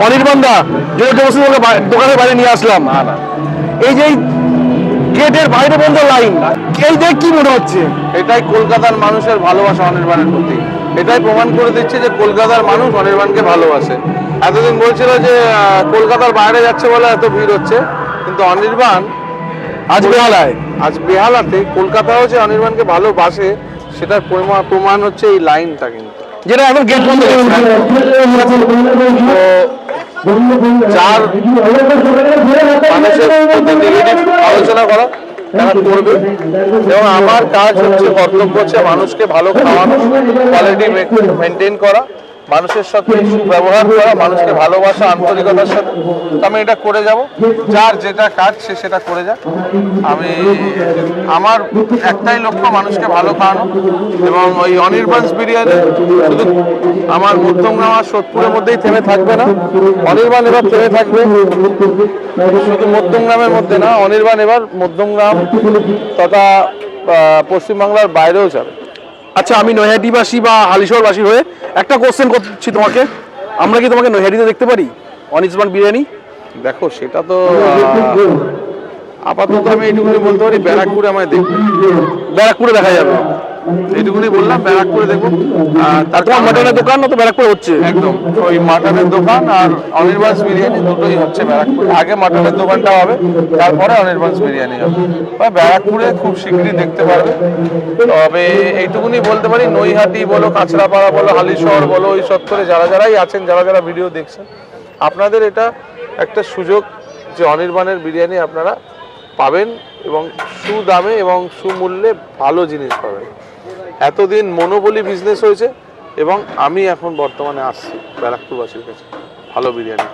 অনির্বাণ দা জোর জবরদস্তি দোকানের বাইরে নিয়ে আসলাম। এই যে গেটের বাইরে বন্ধ লাইন এই দেখ কি মনে হচ্ছে? এটাই কলকাতার মানুষের ভালোবাসা অনির্বাণের প্রতি। এটাই প্রমাণ করে দিচ্ছে যে কলকাতার মানুষ অনির্বাণকে ভালোবাসে। এতদিন বলছিল যে কলকাতার বাইরে যাচ্ছে বলে এত ভিড় হচ্ছে কিন্তু অনির্বাণ আজ বেহালায়। আজ বেহালাতে কলকাতাও যে অনির্বাণকে ভালোবাসে সেটার প্রমা- প্রমাণ হচ্ছে এই লাইনটা কিন্তু। যেটা এখন গেট বন্ধ তো যার মানুষের আলোচনা করা, তারা করবে। এবং আমার কাজ হচ্ছে, কর্তব্য হচ্ছে মানুষকে ভালো খাওয়ানো কোয়ালিটি মেনটেন করা। মানুষের সাথে সুব্যবহার করা, মানুষকে ভালোবাসা, আন্তরিকতার সাথে আমি এটা করে যাব। যার যেটা কাজ, সে সেটা করে যাক। আমি, আমার একটাই লক্ষ্য, মানুষকে ভালো খাওয়ানো এবং ওই অনির্বাণ বিরিয়ানি শুধু আমার মধ্যমগ্রাম আর সোদপুরের মধ্যেই থেমে থাকবে না। অনির্বাণ এবার থেমে থাকবে। শুধু মধ্যমগ্রামের মধ্যে না, অনির্বাণ এবার মধ্যমগ্রাম তথা পশ্চিমবাংলার বাইরেও যাবে। আচ্ছা আমি নৈহাটিবাসী বা হালিশহরবাসী হয়ে একটা কোশ্চেন করছি তোমাকে। আমরা কি তোমাকে নৈহাটিতে দেখতে পারি? অনির্বাণ বিরিয়ানি? দেখো সেটা তো আপাতত আমি এইটুকু বলতে পারি ব্যারাকপুরে আমায় দেখবে। ব্যারাকপুরে দেখা যাবে। এইটুকুনি বললাম ব্যারাকপুরে দেখব। তার মাটনের দোকান না তো ব্যারাকপুরে হচ্ছে। একদম। ওই মাটনের দোকান আর অনির্বাণ বিরিয়ানি দুটোই হচ্ছে ব্যারাকপুরে। আগে মাটনের দোকানটা হবে তারপরে অনির্বাণ বিরিয়ানি হবে। ব্যারাকপুরে খুব শীঘ্রই দেখতে পারবে। তবে এইটুকুনি বলতে পারি নৈহাটি বলো কাঁচরাপাড়া বলো হালিশহর বলো ওই সত্তরে যারা যারাই আছেন যারা যারা ভিডিও দেখছেন আপনাদের এটা একটা সুযোগ যে অনির্বাণের বিরিয়ানি আপনারা পাবেন এবং সুদামে এবং সুমূল্যে ভালো জিনিস পাবেন। এতদিন মনোবলি বিজনেস হয়েছে এবং আমি এখন বর্তমানে আসছি ব্যারাকপুরবাসীর কাছে। ভালো বিরিয়ানি।